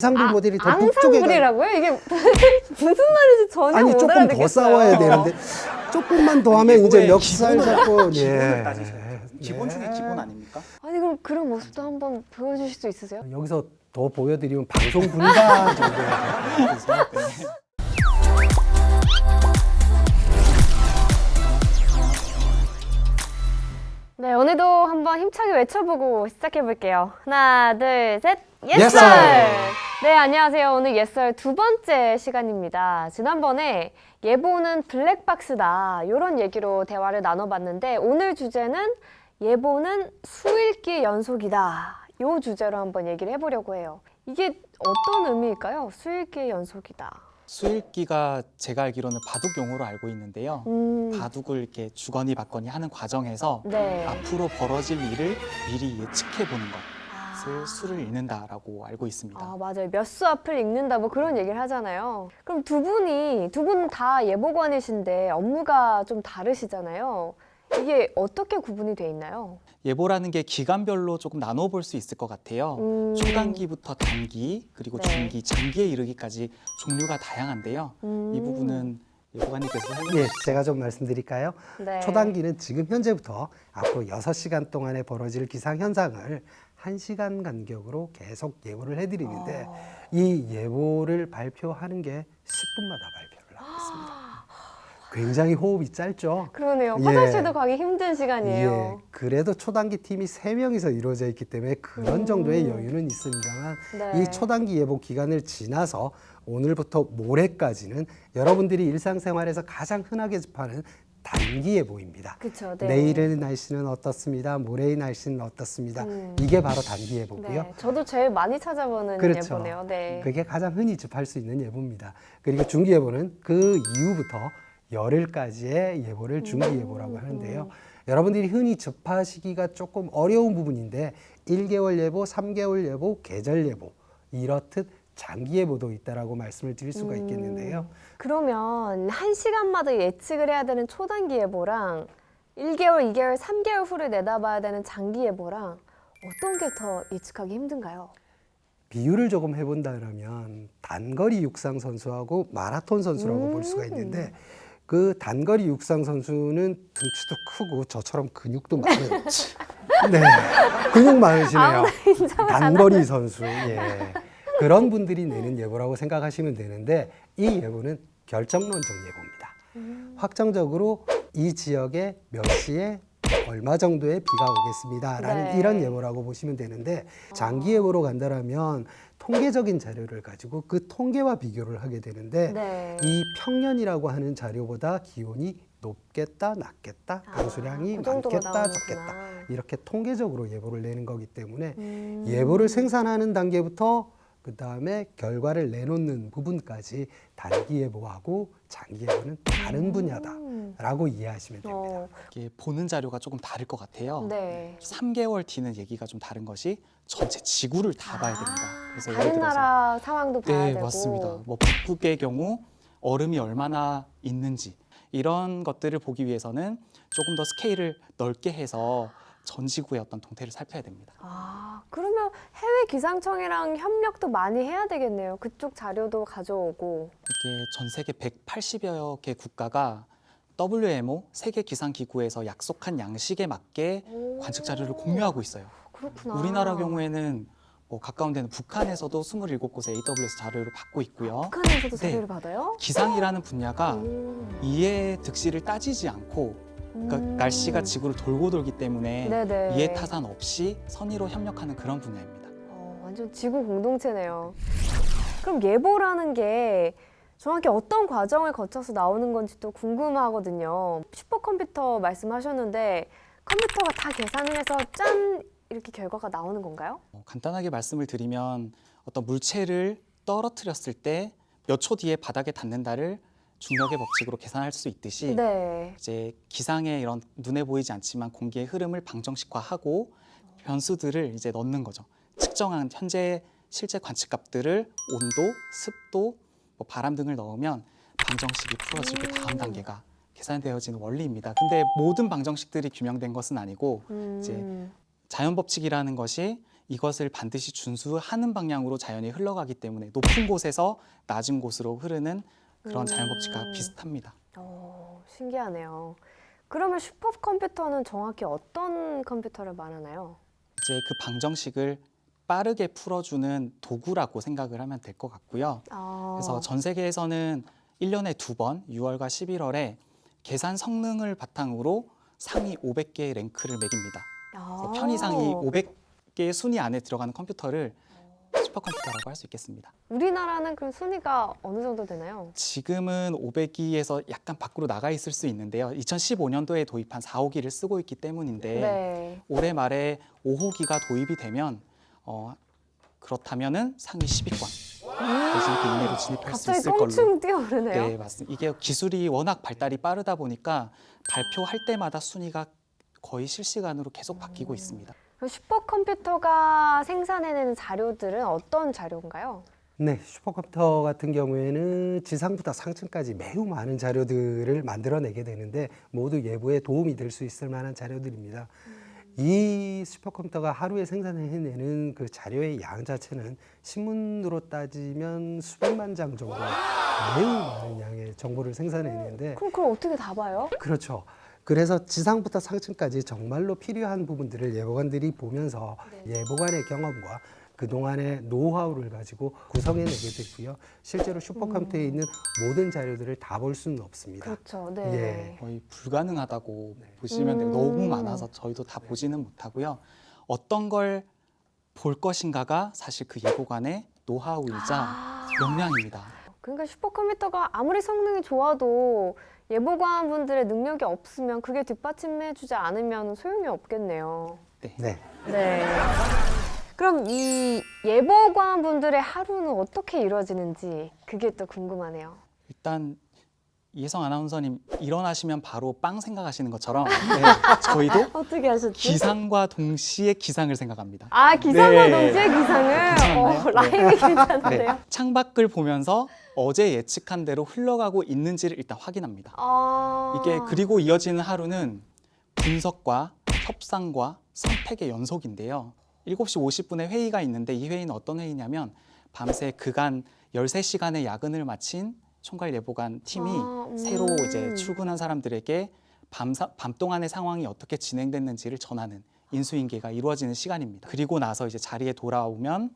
앙상블 모델이 더 북쪽에 가 앙상블이라고요? 이게 무슨 말인지 전혀 아니 못 조금 더 알아듣겠어요. 싸워야 되는데 조금만 더 하면 이제 멱살 기본을- 잡고 기본을 예. 따지셔야 기본 중에 네. 기본 아닙니까? 아니 그럼 그런 모습도 한번 보여주실 수 있으세요? 여기서 더 보여드리면 방송 분가 정도가 돼서 네, 오늘도 한번 힘차게 외쳐보고 시작해볼게요. 하나, 둘, 셋. Yes, sir! 네, 안녕하세요. 오늘 예썰 두 번째 시간입니다. 지난번에 예보는 블랙박스다. 이런 얘기로 대화를 나눠봤는데 오늘 주제는 예보는 수읽기 연속이다. 이 주제로 한번 얘기를 해보려고 해요. 이게 어떤 의미일까요? 수읽기 연속이다. 수일기가 제가 알기로는 바둑 용어로 알고 있는데요. 음, 바둑을 이렇게 주거니 받거니 하는 과정에서 네. 앞으로 벌어질 일을 미리 예측해 보는 아. 것을 수를 읽는다라고 알고 있습니다. 아 맞아요 몇 수 앞을 읽는다 뭐 그런 얘기를 하잖아요 그럼 두 분이 두 분 다 예보관이신데 업무가 좀 다르시잖아요 이게 어떻게 구분이 돼 있나요? 예보라는 게 기간별로 조금 나눠 볼 수 있을 것 같아요. 음, 초단기부터 단기 그리고 네. 중기, 장기에 이르기까지 종류가 다양한데요. 음, 이 부분은 예보관님께서 설명해 예, 제가 좀 말씀드릴까요? 네. 초단기는 지금 현재부터 앞으로 6시간 동안에 벌어질 기상 현상을 1시간 간격으로 계속 예보를 해드리는데 어. 이 예보를 발표하는 게 10분마다 발표를 하고 있습니다. 굉장히 호흡이 짧죠? 그러네요 예. 화장실도 가기 힘든 시간이에요 예, 그래도 초단기 팀이 세명이서 이루어져 있기 때문에 그런 음. 정도의 여유는 있습니다만 네. 이 초단기 예보 기간을 지나서 오늘부터 모레까지는 여러분들이 일상생활에서 가장 흔하게 접하는 단기 예보입니다. 그쵸 네. 내일의 날씨는 어떻습니다. 모레의 날씨는 어떻습니다. 음. 이게 바로 단기 예보고요. 네, 저도 제일 많이 찾아보는 그렇죠. 예보네요 네. 그게 가장 흔히 접할 수 있는 예보입니다. 그리고 중기 예보는 그 이후부터 열흘까지의 예보를 중기 예보라고 음, 하는데요. 여러분들이 흔히 접하시기가 조금 어려운 부분인데 1개월 예보, 3개월 예보, 계절 예보 이렇듯 장기 예보도 있다라고 말씀을 드릴 수가 음. 있겠는데요. 그러면 한 시간마다 예측을 해야 되는 초단기 예보랑 1개월, 2개월, 3개월 후를 내다봐야 되는 장기 예보랑 어떤 게 더 예측하기 힘든가요? 비유를 조금 해본다면 단거리 육상 선수하고 마라톤 선수라고 음. 볼 수가 있는데 그 단거리 육상 선수는 등치도 크고 저처럼 근육도 많은 네 근육 많으시네요 단거리 선수 예 그런 분들이 내는 예보라고 생각하시면 되는데 이 예보는 결정론적 예보입니다 확정적으로 이 지역에 몇 시에 얼마 정도의 비가 오겠습니다라는 네. 이런 예보라고 보시면 되는데 장기 예보로 간다라면 통계적인 자료를 가지고 그 통계와 비교를 하게 되는데 네. 이 평년이라고 하는 자료보다 기온이 높겠다, 낮겠다, 아, 강수량이 그 정도로 많겠다, 나오는구나. 적겠다 이렇게 통계적으로 예보를 내는 거기 때문에 음. 예보를 생산하는 단계부터 그 다음에 결과를 내놓는 부분까지 단기 예보하고 장기 예보는 다른 분야다라고 이해하시면 됩니다. 음. 어, 이게 보는 자료가 조금 다를 것 같아요. 네. 3개월 뒤는 얘기가 좀 다른 것이 전체 지구를 다 봐야 됩니다. 그래서 예를 아, 다른 들어서 나라 상황도 봐야 네 되고. 맞습니다. 뭐 북극의 경우 얼음이 얼마나 있는지 이런 것들을 보기 위해서는 조금 더 스케일을 넓게 해서 전 지구의 어떤 동태를 살펴야 됩니다. 아, 그러면 해외 기상청이랑 협력도 많이 해야 되겠네요. 그쪽 자료도 가져오고. 이게 전 세계 180여 개 국가가 WMO 세계 기상 기구에서 약속한 양식에 맞게 관측 자료를 공유하고 있어요. 그렇구나. 우리나라 경우에는 뭐 가까운 데는 북한에서도 27곳의 AWS 자료를 받고 있고요. 북한에서도 네. 자료를 받아요? 기상이라는 분야가 오. 이해 득실을 따지지 않고 그러니까 음. 날씨가 지구를 돌고 돌기 때문에 네네. 이해 타산 없이 선의로 협력하는 그런 분야입니다. 어, 완전 지구 공동체네요. 그럼 예보라는 게 정확히 어떤 과정을 거쳐서 나오는 건지 또 궁금하거든요. 슈퍼컴퓨터 말씀하셨는데 컴퓨터가 다 계산을 해서 짠 이렇게 결과가 나오는 건가요? 어, 간단하게 말씀을 드리면 어떤 물체를 떨어뜨렸을 때 몇 초 뒤에 바닥에 닿는다를 중력의 법칙으로 계산할 수 있듯이 네. 이제 기상의 이런 눈에 보이지 않지만 공기의 흐름을 방정식화하고 변수들을 이제 넣는 거죠. 측정한 현재 실제 관측값들을 온도, 습도, 뭐 바람 등을 넣으면 방정식이 풀어지고 다음 단계가 계산되어지는 원리입니다. 근데 모든 방정식들이 규명된 것은 아니고 음. 이제 자연 법칙이라는 것이 이것을 반드시 준수하는 방향으로 자연이 흘러가기 때문에 높은 곳에서 낮은 곳으로 흐르는 그런 자연 법칙과 음. 비슷합니다. 어, 신기하네요. 그러면 슈퍼컴퓨터는 정확히 어떤 컴퓨터를 말하나요? 이제 그 방정식을 빠르게 풀어주는 도구라고 생각을 하면 될 것 같고요. 아, 그래서 전 세계에서는 1년에 두 번, 6월과 11월에 계산 성능을 바탕으로 상위 500개의 랭크를 매깁니다. 그래서 아. 편의상위 500개의 순위 안에 들어가는 컴퓨터를 슈퍼컴퓨터라고 할 수 있겠습니다. 우리나라는 그럼 순위가 어느 정도 되나요? 지금은 500기에서 약간 밖으로 나가 있을 수 있는데요. 2015년도에 도입한 4호기를 쓰고 있기 때문인데 네. 올해 말에 5호기가 도입이 되면 어, 그렇다면은 상위 10위권 대신 그 이내로 진입할 수 갑자기 있을 걸로. 껑충 뛰어오르네요. 네, 맞습니다. 이게 기술이 워낙 발달이 빠르다 보니까 발표할 때마다 순위가 거의 실시간으로 계속 바뀌고 있습니다. 슈퍼컴퓨터가 생산해내는 자료들은 어떤 자료인가요? 네, 슈퍼컴퓨터 같은 경우에는 지상부터 상층까지 매우 많은 자료들을 만들어내게 되는데 모두 예보에 도움이 될 수 있을 만한 자료들입니다. 이 슈퍼컴퓨터가 하루에 생산해내는 그 자료의 양 자체는 신문으로 따지면 수백만 장 정도 매우 많은 양의 정보를 생산해내는데 그럼 그걸 어떻게 다 봐요? 그렇죠. 그래서 지상부터 상층까지 정말로 필요한 부분들을 예보관들이 보면서 네. 예보관의 경험과 그동안의 노하우를 가지고 구성해내게 됐고요. 실제로 슈퍼컴퓨터에 있는 모든 자료들을 다 볼 수는 없습니다. 그렇죠. 예. 네. 거의 불가능하다고 보시면 돼요. 음. 너무 많아서 저희도 다 보지는 못하고요. 어떤 걸 볼 것인가가 사실 그 예보관의 노하우이자 아, 역량입니다. 그러니까 슈퍼컴퓨터가 아무리 성능이 좋아도 예보관 분들의 능력이 없으면 그게 뒷받침해 주지 않으면 소용이 없겠네요. 네. 네. 그럼 이 예보관 분들의 하루는 어떻게 이루어지는지 그게 또 궁금하네요. 일단 예성 아나운서님 일어나시면 바로 빵 생각하시는 것처럼 네, 저희도 어떻게 하셨지? 기상과 동시에 기상을 생각합니다. 아 기상과 네. 동시에 기상을 괜찮았나요? 어, 라임이 괜찮은데요. 네, 창밖을 보면서 어제 예측한 대로 흘러가고 있는지를 일단 확인합니다. 아 이게 그리고 이어지는 하루는 분석과 협상과 선택의 연속인데요. 7시 50분에 회의가 있는데 이 회의는 어떤 회의냐면 밤새 그간 13시간의 야근을 마친 총괄 예보관 팀이 아, 음. 새로 이제 출근한 사람들에게 밤, 밤 동안의 상황이 어떻게 진행됐는지를 전하는 인수인계가 이루어지는 시간입니다. 그리고 나서 이제 자리에 돌아오면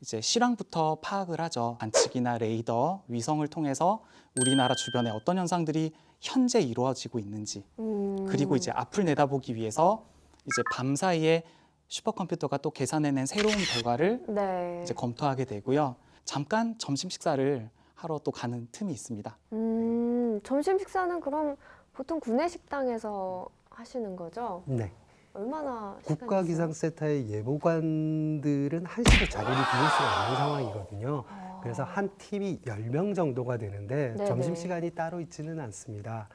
이제 실황부터 파악을 하죠. 관측이나 레이더, 위성을 통해서 우리나라 주변에 어떤 현상들이 현재 이루어지고 있는지 음. 그리고 이제 앞을 내다보기 위해서 이제 밤 사이에 슈퍼컴퓨터가 또 계산해낸 새로운 결과를 네. 이제 검토하게 되고요. 잠깐 점심 식사를 하러 또 가는 틈이 있습니다. 음, 점심 식사는 그럼 보통 구내 식당에서 하시는 거죠? 네. 얼마나 시간이 있어요? 국가기상센터의 예보관들은 한시도 자리를 비울 수가 없는 상황이거든요. 아. 그래서 한 팀이 10명 정도가 되는데 네네. 점심시간이 따로 있지는 않습니다.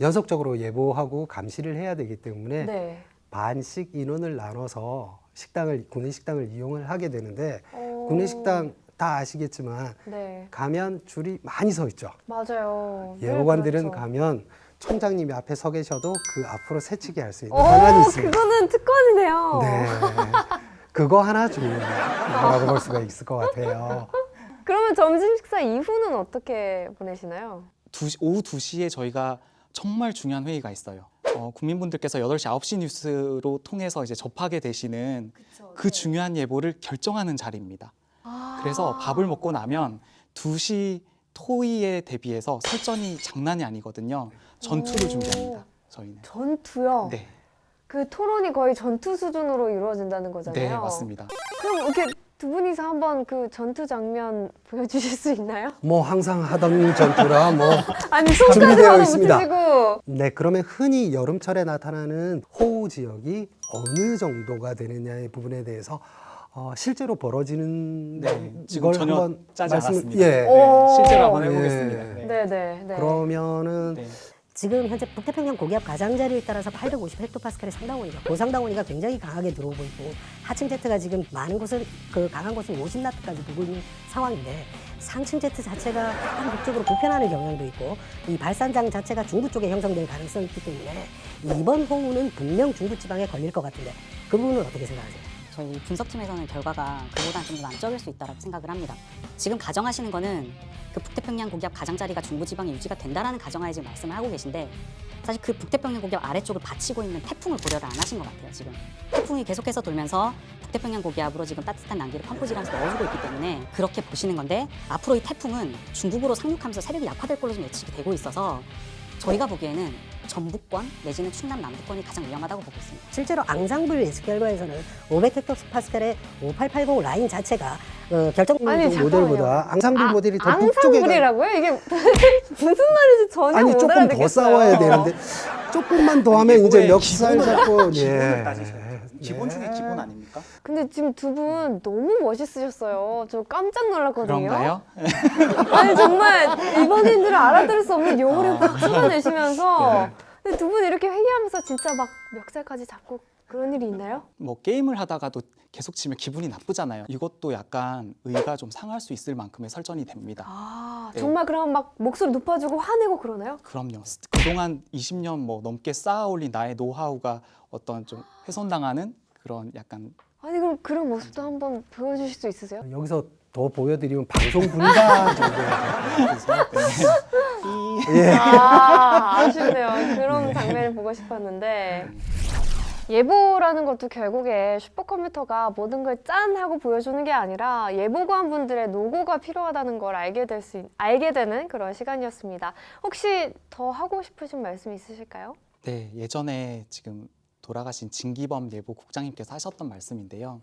연속적으로 예보하고 감시를 해야 되기 때문에 네. 반씩 인원을 나눠서 식당을 구내 식당을 이용을 하게 되는데 어, 구내 식당 다 아시겠지만 네, 가면 줄이 많이 서 있죠. 맞아요. 늘 예보관들은 그렇죠. 가면 청장님이 앞에 서 계셔도 그 앞으로 새치기 할 수 있는 오, 권한이 있습니다. 그거는 특권이네요. 네. 그거 하나 중요하다고 볼 수가 있을 것 같아요. 그러면 점심 식사 이후는 어떻게 보내시나요? 두 시- 오후 2시에 저희가 정말 중요한 회의가 있어요. 어, 국민분들께서 8시, 9시 뉴스로 통해서 이제 접하게 되시는 그 중요한 예보를 결정하는 자리입니다. 아. 그래서 밥을 먹고 나면 2시 토의에 대비해서 설전이 장난이 아니거든요. 전투를 오. 준비합니다. 저희는. 전투요. 네, 그 토론이 거의 전투 수준으로 이루어진다는 거잖아요. 네 맞습니다. 그럼 이렇게 두 분이서 한번 그 전투 장면 보여주실 수 있나요? 뭐 항상 하던 전투라 뭐 아니 준비되어 손까지만 못 있습니다. 드시고 네, 그러면 흔히 여름철에 나타나는 호우 지역이 어느 정도가 되느냐의 부분에 대해서 어, 실제로 벌어지는 네, 지금 걸 전혀 한번 짜지 말씀- 않았습니다. 예. 오. 실제로 한번 예. 해보겠습니다. 네. 네, 네, 네. 그러면은 네. 지금 현재 북태평양 고기압 가장자리에 따라서 850 헥토파스칼의 상당원이죠. 고상당원이가 굉장히 강하게 들어오고 있고 하층 제트가 지금 많은 곳은 그 강한 곳은 50나트까지 보고 있는 상황인데 상층 제트 자체가 약간 북쪽으로 불편하는 경향도 있고 이 발산장 자체가 중부 쪽에 형성될 가능성이 있기 때문에 이번 호우는 분명 중부 지방에 걸릴 것 같은데 그 부분은 어떻게 생각하세요? 저희 분석팀에서는 결과가 그보다는 좀더 남적일 수 있다고 생각을 합니다. 지금 가정하시는 거는 그 북태평양 고기압 가장자리가 중부지방에 유지가 된다라는 가정하에 지금 말씀을 하고 계신데 사실 그 북태평양 고기압 아래쪽을 받치고 있는 태풍을 고려를 안 하신 것 같아요 지금 태풍이 계속해서 돌면서 북태평양 고기압으로 지금 따뜻한 난기를 펌프질하면서 넣어주고 있기 때문에 그렇게 보시는 건데 앞으로 이 태풍은 중국으로 상륙하면서 세력이 약화될 걸로 좀 예측이 되고 있어서 저희가 보기에는 전북권 내지는 충남 남부권이 가장 위험하다고 보고 있습니다. 실제로 앙상블 예측 결과에서는 500헥토파스칼의 5880 라인 자체가 어, 결정 아니, 좀 모델보다 앙상블 아, 모델이 더 북쪽에 가- 앙상블이라고요? 이게 무슨 말인지 전혀 아니 못 조금 알아듣겠어요. 더 싸워야 되는데 조금만 더 하면 이제 예보의 멱살 기본을- 잡고 예. 따지셔야 기본 중에 네. 기본 아닙니까? 근데 지금 두 분 너무 멋있으셨어요. 저 깜짝 놀랐거든요. 그런가요? 아니 정말 일반인들은 알아들을 수 없는 용어를 아. 막 쏟아내시면서 네. 근데 두 분 이렇게 회의하면서 진짜 막 멱살까지 잡고 그런 일이 있나요? 뭐 게임을 하다가도 계속 지면 기분이 나쁘잖아요. 이것도 약간 의가 좀 상할 수 있을 만큼의 설전이 됩니다. 아 네. 정말 그럼 막 목소리 높아지고 화내고 그러나요? 그럼요. 그동안 20년 뭐 넘게 쌓아올린 나의 노하우가 어떤 좀 훼손당하는 그런 약간 아니 그럼 그런 모습도 한번 보여주실 수 있으세요? 여기서 더 보여드리면 방송 정도가 이 예. 아 아쉽네요. 그런 장면을 보고 싶었는데 예보라는 것도 결국에 슈퍼컴퓨터가 모든 걸 짠 하고 보여주는 게 아니라 예보관 분들의 노고가 필요하다는 걸 알게 될 수 알게 되는 그런 시간이었습니다. 혹시 더 하고 싶으신 말씀 있으실까요? 네, 예전에 지금 돌아가신 진기범 예보 국장님께서 하셨던 말씀인데요.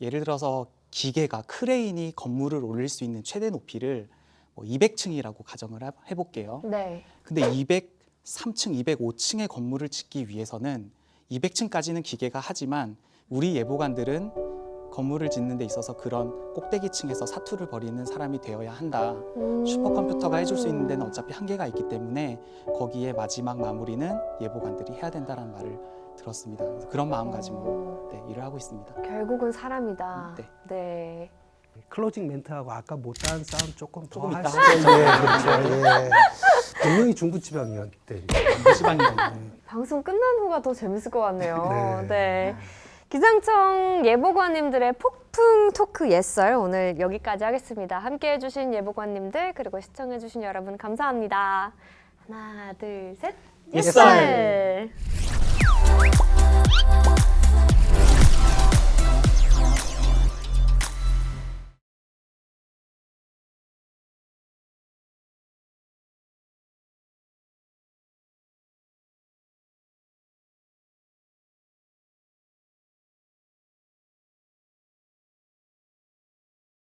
예를 들어서 기계가 크레인이 건물을 올릴 수 있는 최대 높이를 뭐 200층이라고 가정을 해- 해볼게요. 네. 근데 203층, 205층의 건물을 짓기 위해서는 200층까지는 기계가 하지만 우리 예보관들은 건물을 짓는 데 있어서 그런 꼭대기층에서 사투를 벌이는 사람이 되어야 한다. 음. 슈퍼컴퓨터가 해줄 수 있는 데는 어차피 한계가 있기 때문에 거기에 마지막 마무리는 예보관들이 해야 된다는 말을 들었습니다. 그런 마음가짐으로 네, 일을 하고 있습니다. 결국은 사람이다. 네. 네. 클로징 멘트하고 아까 못한 싸움 조금 더 조금 할 이따 수 있어요. 예, 그렇죠. 예. 분명히 중부지방이었대. 지방이다. 방송 끝난 후가 더 재밌을 것 같네요. 네. 네. 기상청 예보관님들의 폭풍 토크 예썰 오늘 여기까지 하겠습니다. 함께 해주신 예보관님들 그리고 시청해주신 여러분 감사합니다. 하나, 둘, 셋. 예썰! 예썰!